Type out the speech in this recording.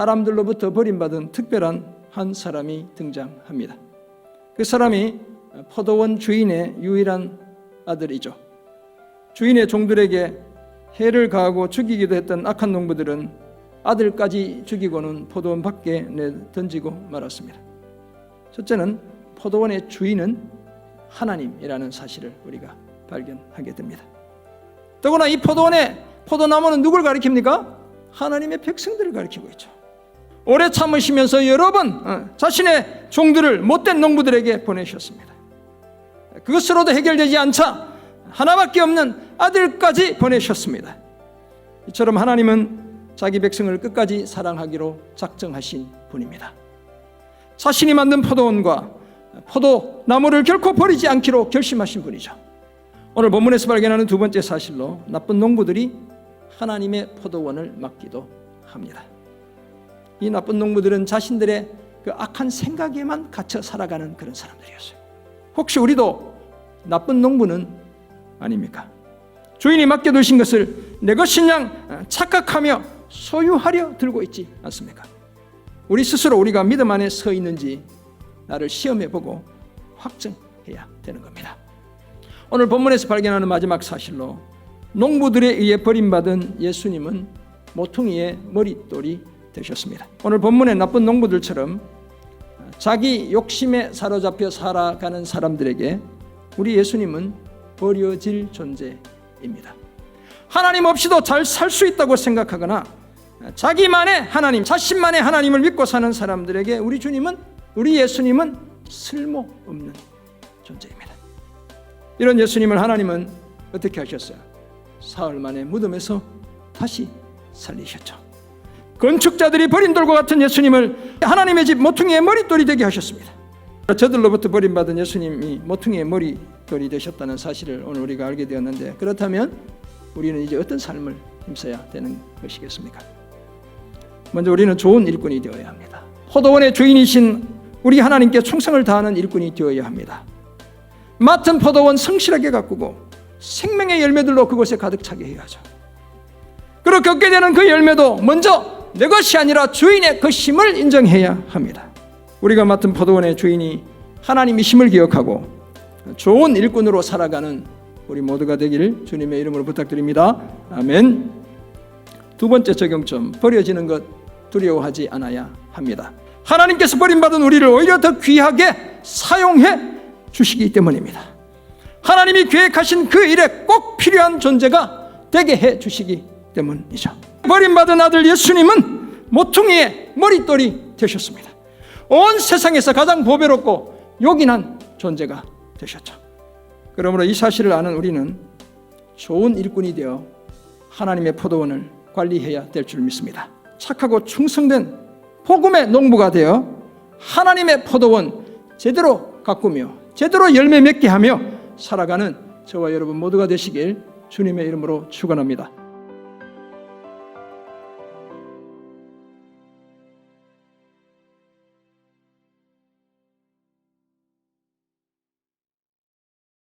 사람들로부터 버림받은 특별한 한 사람이 등장합니다. 그 사람이 포도원 주인의 유일한 아들이죠. 주인의 종들에게 해를 가하고 죽이기도 했던 악한 농부들은 아들까지 죽이고는 포도원 밖에 내 던지고 말았습니다. 첫째는 포도원의 주인은 하나님이라는 사실을 우리가 발견하게 됩니다. 더구나 이 포도원의 포도나무는 누굴 가리킵니까? 하나님의 백성들을 가리키고 있죠. 오래 참으시면서 여러 번 어, 자신의 종들을 못된 농부들에게 보내셨습니다. 그것으로도 해결되지 않자 하나밖에 없는 아들까지 보내셨습니다. 이처럼 하나님은 자기 백성을 끝까지 사랑하기로 작정하신 분입니다. 자신이 만든 포도원과 포도 나무를 결코 버리지 않기로 결심하신 분이죠. 오늘 본문에서 발견하는 두 번째 사실로 나쁜 농부들이 하나님의 포도원을 막기도 합니다. 이 나쁜 농부들은 자신들의 그 악한 생각에만 갇혀 살아가는 그런 사람들이었어요. 혹시 우리도 나쁜 농부는 아닙니까? 주인이 맡겨두신 것을 내 것인 양 착각하며 소유하려 들고 있지 않습니까? 우리 스스로 우리가 믿음 안에 서 있는지 나를 시험해보고 확증해야 되는 겁니다. 오늘 본문에서 발견하는 마지막 사실로 농부들에 의해 버림받은 예수님은 모퉁이의 머릿돌이 되셨습니다. 오늘 본문의 나쁜 농부들처럼 자기 욕심에 사로잡혀 살아가는 사람들에게 우리 예수님은 버려질 존재입니다. 하나님 없이도 잘 살 수 있다고 생각하거나 자기만의 하나님, 자신만의 하나님을 믿고 사는 사람들에게 우리 주님은 우리 예수님은 쓸모없는 존재입니다. 이런 예수님을 하나님은 어떻게 하셨어요? 사흘 만에 무덤에서 다시 살리셨죠. 건축자들이 버린 돌과 같은 예수님을 하나님의 집 모퉁이의 머릿돌이 되게 하셨습니다. 저들로부터 버림받은 예수님이 모퉁이의 머릿돌이 되셨다는 사실을 오늘 우리가 알게 되었는데 그렇다면 우리는 이제 어떤 삶을 힘써야 되는 것이겠습니까? 먼저 우리는 좋은 일꾼이 되어야 합니다. 포도원의 주인이신 우리 하나님께 충성을 다하는 일꾼이 되어야 합니다. 맡은 포도원 성실하게 가꾸고 생명의 열매들로 그곳에 가득 차게 해야죠. 그리고 겪게 되는 그 열매도 먼저 내 것이 아니라 주인의 것임을 인정해야 합니다. 우리가 맡은 포도원의 주인이 하나님이심을 기억하고 좋은 일꾼으로 살아가는 우리 모두가 되기를 주님의 이름으로 부탁드립니다. 아멘. 두 번째 적용점 버려지는 것 두려워하지 않아야 합니다. 하나님께서 버림받은 우리를 오히려 더 귀하게 사용해 주시기 때문입니다. 하나님이 계획하신 그 일에 꼭 필요한 존재가 되게 해 주시기 때문이죠. 버림받은 아들 예수님은 모퉁이의 머릿돌이 되셨습니다. 온 세상에서 가장 보배롭고 요긴한 존재가 되셨죠. 그러므로 이 사실을 아는 우리는 좋은 일꾼이 되어 하나님의 포도원을 관리해야 될 줄 믿습니다. 착하고 충성된 복음의 농부가 되어 하나님의 포도원 제대로 가꾸며 제대로 열매 맺게 하며 살아가는 저와 여러분 모두가 되시길 주님의 이름으로 축원합니다.